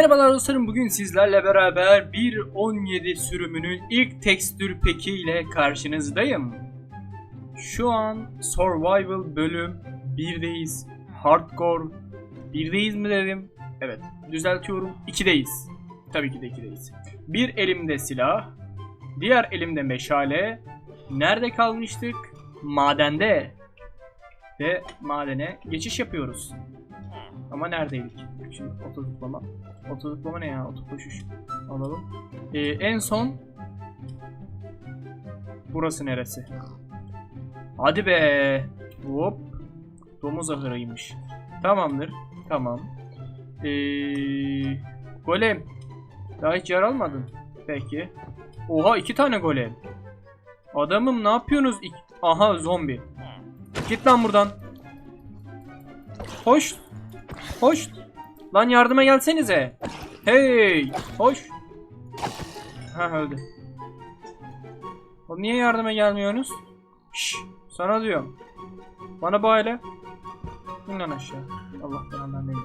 Merhabalar dostlarım bugün sizlerle beraber 1.17 sürümünün ilk tekstür peki ile karşınızdayım. Şu an Survival bölüm 1'deyiz. Hardcore 1'deyiz mi dedim? Evet düzeltiyorum 2'deyiz. Tabii ki de 2'deyiz. Bir elimde silah, diğer elimde meşale. Nerede kalmıştık? Madende. Ve madene geçiş yapıyoruz. Ama neredeydik? Şimdi oto zıplama. Oto zıplama ne ya? Oto koşuş. Alalım. Ee, en son Burası neresi? Hadi be. Hop. Domuz ahırıymış. Tamamdır. Tamam. Ee, golem. Daha hiç yer almadın. Peki. Oha iki tane golem. Adamım ne yapıyorsunuz? İk- Aha zombi. Git lan buradan. Hoş. Hoş. Lan yardıma gelsenize. Hey. Hoş. Ha öldü. Oğlum niye yardıma gelmiyorsunuz? Şş, sana diyorum. Bana. İn lan aşağı. Allah belandan değil.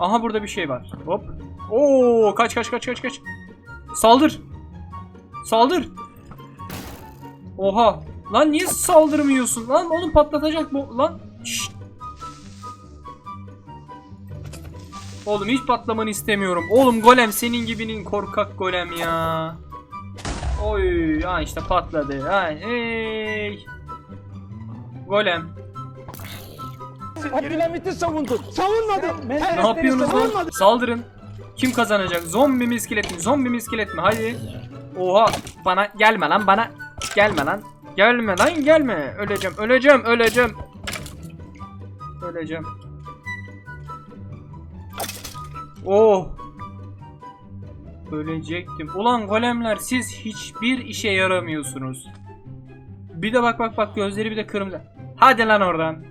Aha burada bir şey var. Hop. Oo kaç kaç kaç kaç kaç. Saldır. Saldır. Oha. Lan niye saldırmıyorsun? Lan oğlum patlatacak bu. Lan. Şşt. Oğlum hiç patlamanı istemiyorum. Oğlum golem senin gibinin korkak golem ya. Oy, ha işte patladı. Ha, hey. Golem. Abdülhamit'i savundun. Savunmadın. Ne yapıyorsunuz lan? Saldırın. Kim kazanacak? Zombi mi iskelet mi? Zombi mi iskelet mi? Hadi. Oha. Bana gelme lan bana. Gelme lan. Gelme lan gelme. Öleceğim öleceğim öleceğim. Öleceğim. Oh. Ölecektim. Ulan golemler siz hiçbir işe yaramıyorsunuz. Bir de bak bak bak gözleri bir de kırmızı. Hadi lan oradan.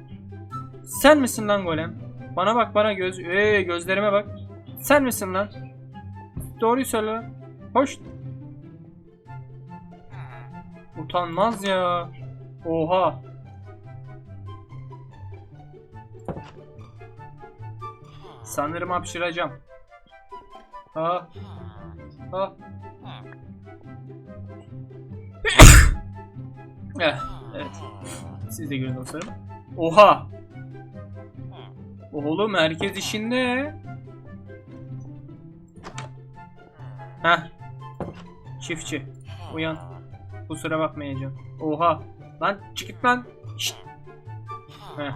Sen misin lan golem? Bana bak bana göz ee, gözlerime bak. Sen misin lan? Doğruyu söyle lan. Hoş. Utanmaz ya. Oha. Sanırım hapşıracağım. Ha. Ha. eh, evet. Siz de görün dostlarım. Oha. Oğlum herkes işinde. Heh. Çiftçi. Uyan. Kusura bakmayacağım. Oha. Lan çık lan. Şşt. Heh.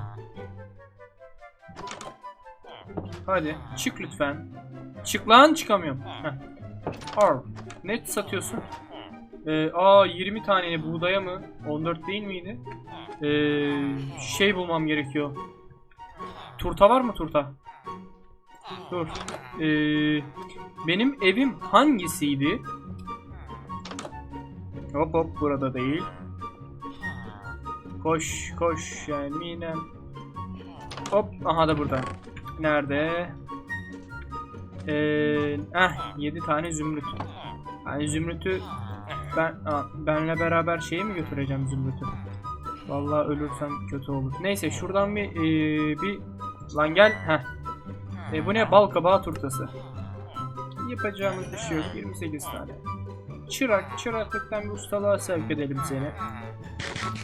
Hadi çık lütfen. Çık lan çıkamıyorum. Heh. Ar. Ne satıyorsun? Ee, aa 20 tane buğdaya mı? 14 değil miydi? Ee, şey bulmam gerekiyor. Turta var mı turta? Dur. Ee, benim evim hangisiydi? Hop hop burada değil. Koş koş Şeminem. Hop aha da burada. Nerede? Ee, eh 7 tane zümrüt. Yani zümrütü ben aa, benle beraber şeyi mi götüreceğim zümrütü? Vallahi ölürsem kötü olur. Neyse şuradan bir ee, bir lan gel. Heh. E, bu ne? Bal kabağı turtası. Yapacağımız bir şey yok. 28 tane. Çırak, çıraklıktan bir ustalığa sevk edelim seni.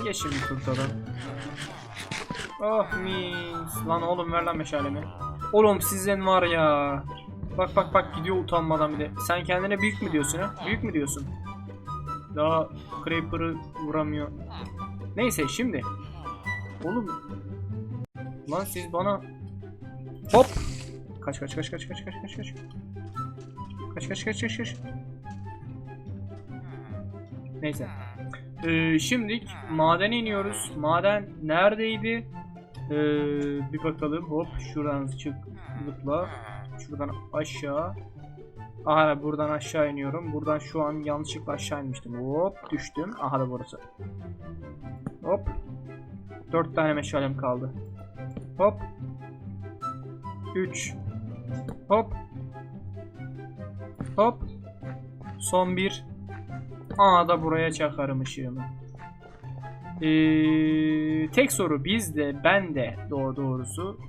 Ye şimdi turtadan. Oh mis. Lan oğlum ver lan meşalemi. Oğlum sizden var ya. Bak bak bak gidiyor utanmadan bir de. Sen kendine büyük mü diyorsun ha? Büyük mü diyorsun? Daha Creeper'ı vuramıyor. Neyse şimdi. Oğlum. Lan siz bana Hop. Kaç kaç kaç kaç kaç kaç kaç kaç. Kaç kaç kaç kaç kaç. Neyse. Ee, şimdi madene iniyoruz. Maden neredeydi? Ee, bir bakalım. Hop şuradan çık zıpla. Şuradan aşağı. Aha buradan aşağı iniyorum. Buradan şu an yanlışlıkla aşağı inmiştim. Hop düştüm. Aha da burası. Hop. Dört tane meşalem kaldı. Hop. 3 Hop Hop Son bir Aa da buraya çakarım ışığımı ee, Tek soru bizde bende doğru doğrusu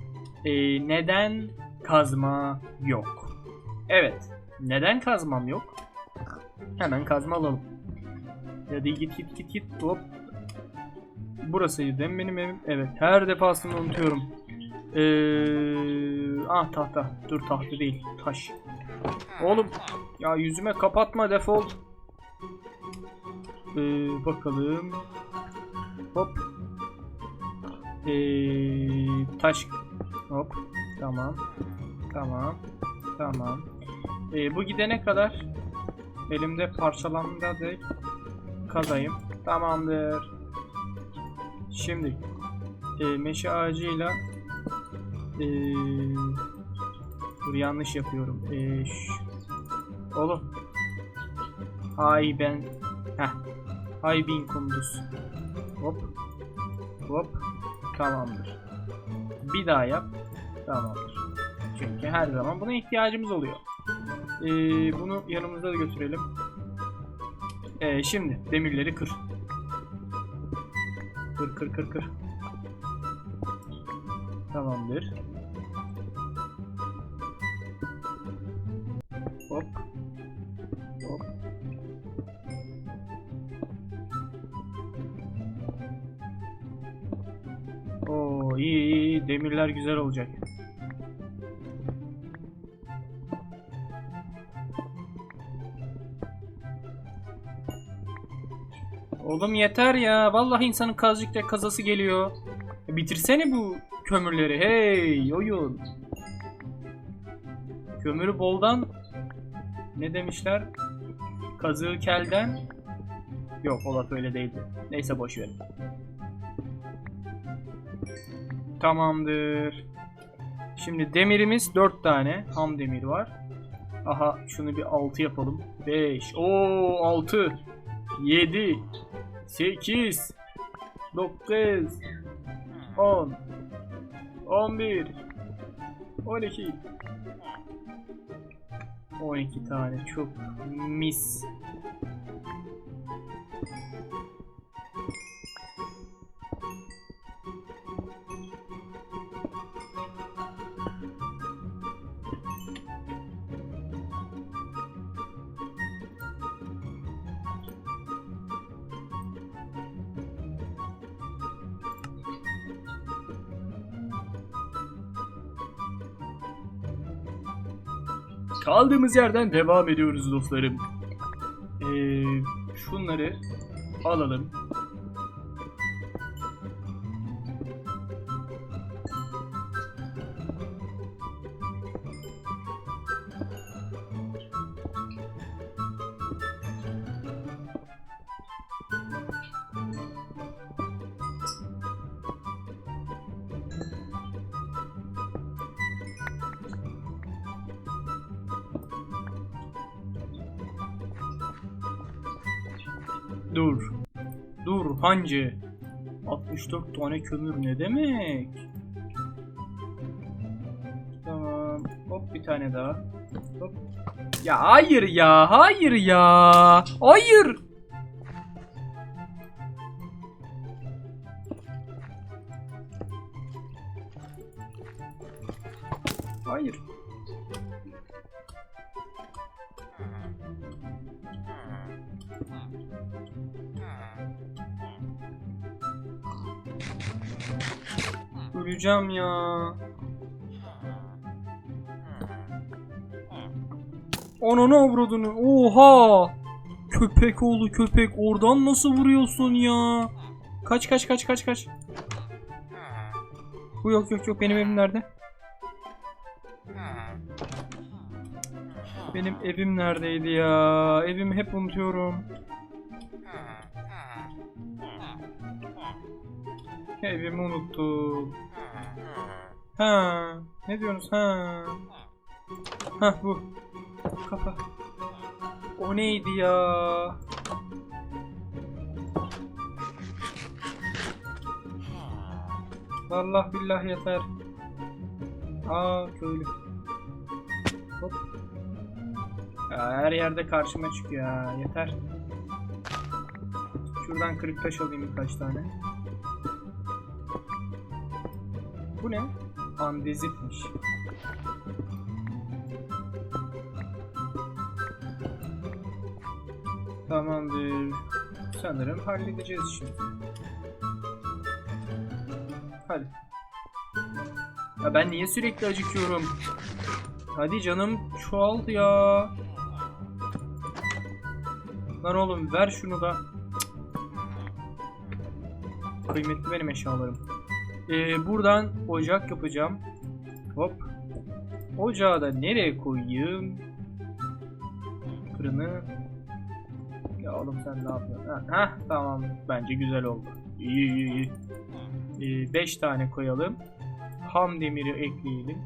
ee, Neden kazma yok Evet. Neden kazmam yok? Hemen kazma alalım. Hadi git git git git hop. Burasıydı değil mi benim evim? Evet. Her defasında unutuyorum. Ee, ah tahta. Dur tahta değil. Taş. Oğlum ya yüzüme kapatma defol. Ee, bakalım. Hop. Ee, taş. Hop. Tamam. Tamam. Tamam. Ee, bu gidene kadar elimde parçalandı dek kazayım. Tamamdır. Şimdi e, meşe ağacıyla e, dur yanlış yapıyorum. E, oğlum. Hay ben. Heh. Hay bin kunduz. Hop. Hop. Tamamdır. Bir daha yap. Tamamdır. Çünkü her zaman buna ihtiyacımız oluyor. Ee, bunu yanımızda da götürelim. Ee, şimdi demirleri kır. Kır kır kır kır. Tamamdır. Hop. Hop. Oo iyi iyi iyi. Demirler güzel olacak. Oğlum yeter ya. Vallahi insanın kazıkça kazası geliyor. E, Bitirsene bu kömürleri. Hey oyun. Kömürü boldan ne demişler? Kazığı kelden. Yok o laf öyle değildi. Neyse boş ver. Tamamdır. Şimdi demirimiz 4 tane. Ham demir var. Aha şunu bir 6 yapalım. 5. Oo 6. 7. 8. 9. 10. 11. 12. 12 tane çok mis. Kaldığımız yerden devam ediyoruz dostlarım. Ee, şunları alalım. Dur. Dur hancı. 64 tane kömür ne demek? Tamam. Hop bir tane daha. Hop. Ya hayır ya. Hayır ya. Hayır. Hayır. Öleceğim ya. Ananı avradını. Oha. Köpek oğlu köpek. Oradan nasıl vuruyorsun ya? Kaç kaç kaç kaç kaç. Bu yok yok yok benim evim nerede? Benim evim neredeydi ya? Evimi hep unutuyorum. Evimi unuttum. Ha, ne diyorsunuz? Ha. Ha bu. Kafa. O neydi ya? Vallahi billah yeter. Aa köylü. Hop. Ya, her yerde karşıma çıkıyor ya. Yeter. Şuradan kırık taş alayım birkaç tane. Bu ne? Andezitmiş. Tamamdır. Sanırım halledeceğiz şimdi. Hadi. Ya ben niye sürekli acıkıyorum? Hadi canım çoğaldı ya. Lan oğlum ver şunu da. Cık. Kıymetli benim eşyalarım. Ee, buradan ocak yapacağım. Hop. Ocağı da nereye koyayım? Fırını. Ya oğlum sen ne yapıyorsun? Ha, tamam. Bence güzel oldu. İyi iyi iyi. 5 tane koyalım. Ham demiri ekleyelim.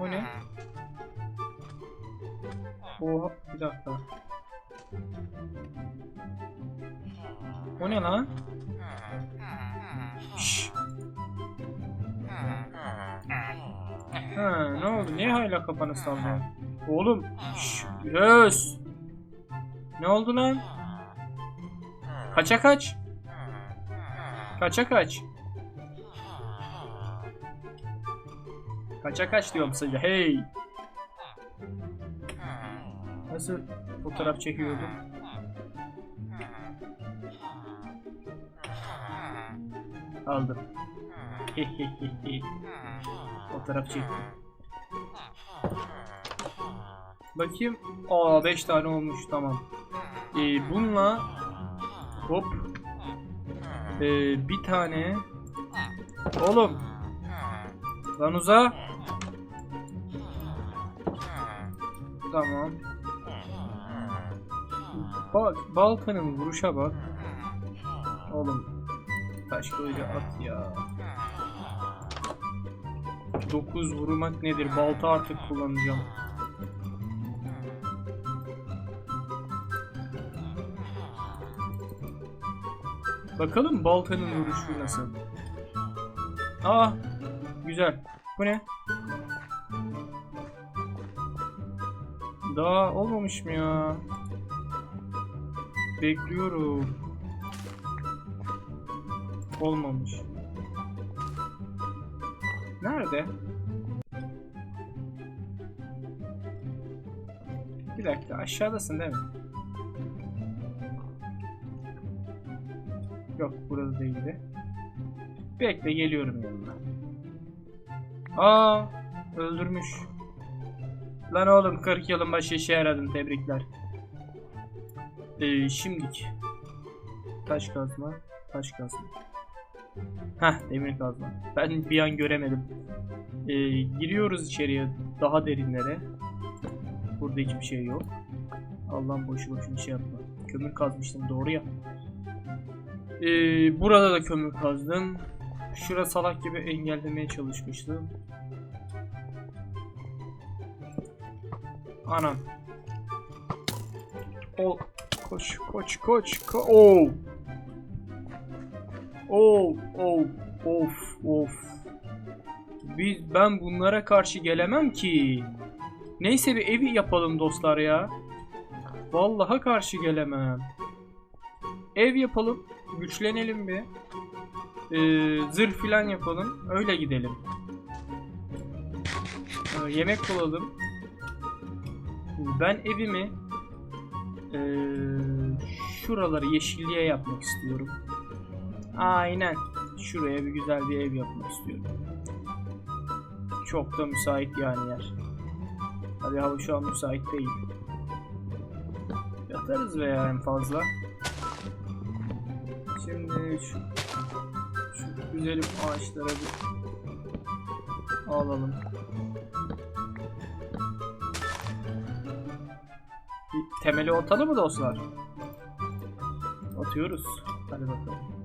O ne? Oha bir dakika. O ne lan? Ha, ne oldu? Niye hala kafanı sallıyorsun? Oğlum. Şşş. Öz. Ne oldu lan? Kaça kaç? Kaça kaç? Kaça kaç diyorum size. Hey. Nasıl fotoğraf çekiyordum? Aldım. fotoğraf çektim. Bakayım. Aa 5 tane olmuş tamam. Ee, bununla hop ee, bir tane oğlum lan uza tamam bak Balkan'ın vuruşa bak oğlum taş kılıcı at ya 9 vurmak nedir balta artık kullanacağım Bakalım baltanın vuruşu nasıl. Aa, güzel. Bu ne? Daha olmamış mı ya? Bekliyorum. Olmamış. Nerede? Bir dakika aşağıdasın değil mi? Yok burada değildi. Bekle geliyorum yanına. Aa öldürmüş. Lan oğlum 40 yılın başı işe yaradın tebrikler. Ee, şimdik. Taş kazma. Taş kazma. Heh demir kazma. Ben bir an göremedim. Ee, giriyoruz içeriye daha derinlere. Burada hiçbir şey yok. Allah'ım boşu boşuna şey yapma. Kömür kazmıştım doğru ya. Ee, burada da kömür kazdım. Şura salak gibi engellemeye çalışmıştım. Anam. O koş koş koş ko oh. Oh oh of of. Biz ben bunlara karşı gelemem ki. Neyse bir evi yapalım dostlar ya. Vallaha karşı gelemem. Ev yapalım. Güçlenelim bir. Ee, zırh filan yapalım. Öyle gidelim. Ee, yemek bulalım. Ben evimi ee, şuraları yeşilliğe yapmak istiyorum. Aynen. Şuraya bir güzel bir ev yapmak istiyorum. Çok da müsait yani yer. Tabii hava şu an müsait değil. Yatarız veya en fazla. Şimdi şu, şu güzelim ağaçlara bir alalım. Bir temeli atalım mı dostlar? Atıyoruz. Hadi bakalım.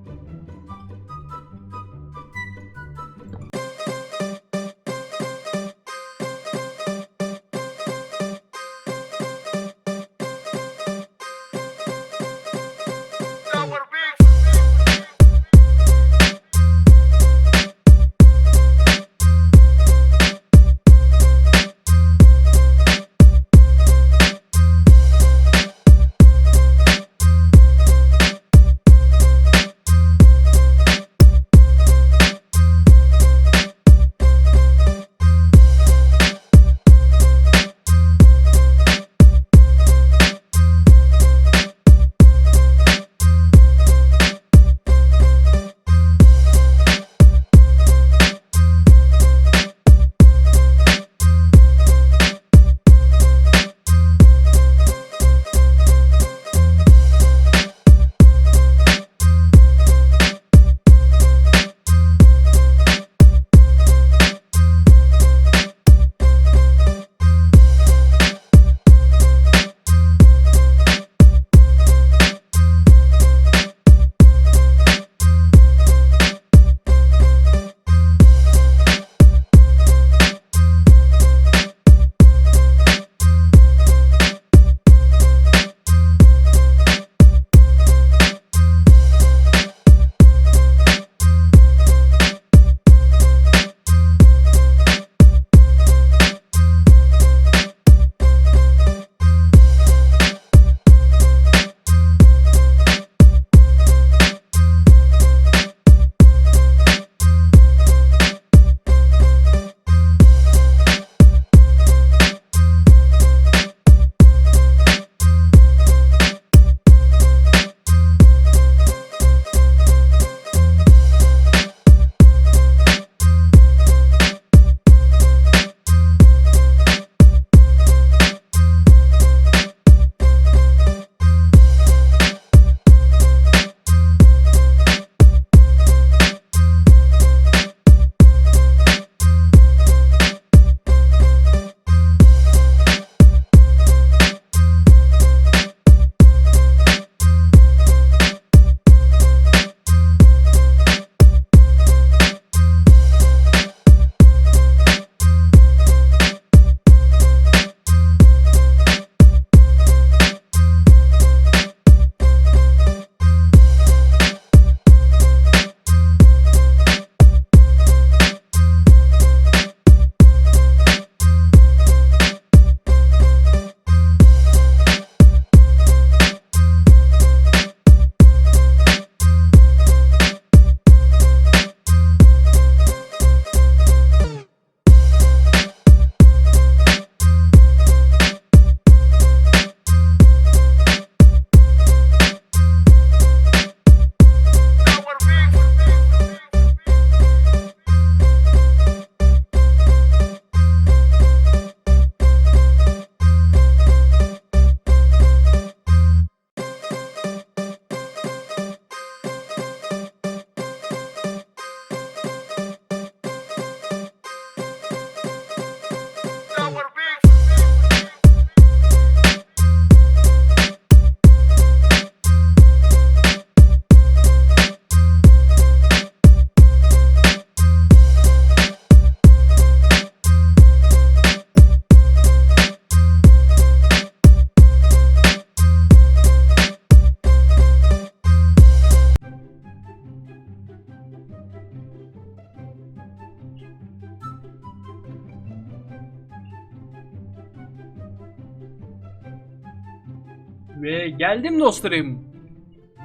Geldim dostlarım.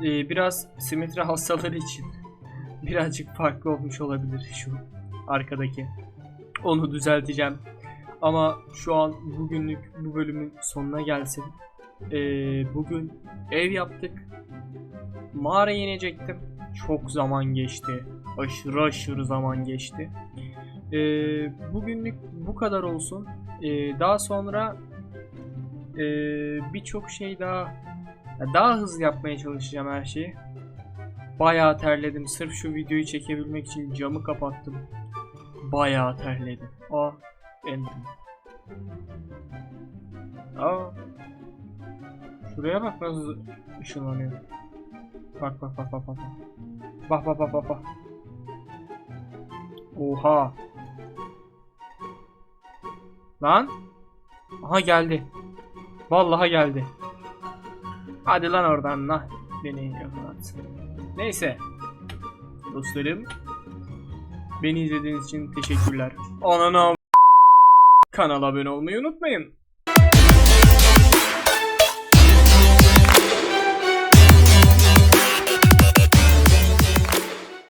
Ee, biraz simetri hastaları için birazcık farklı olmuş olabilir şu arkadaki. Onu düzelteceğim. Ama şu an bugünlük bu bölümün sonuna gelsin. Ee, bugün ev yaptık. Mağaraya inecektim. Çok zaman geçti. Aşırı aşırı zaman geçti. Ee, bugünlük bu kadar olsun. Ee, daha sonra ee, birçok şey daha daha hızlı yapmaya çalışacağım her şeyi. Bayağı terledim. Sırf şu videoyu çekebilmek için camı kapattım. Bayağı terledim. Aa, Enderman. Aa. Şuraya bak nasıl ışınlanıyor. Bak bak bak bak bak. Bak bak bak bak bak. Oha. Lan. Aha geldi. Vallahi geldi. Hadi lan oradan lan. Beni yakalat. Neyse. Dostlarım. Beni izlediğiniz için teşekkürler. Anana Kanala abone olmayı unutmayın.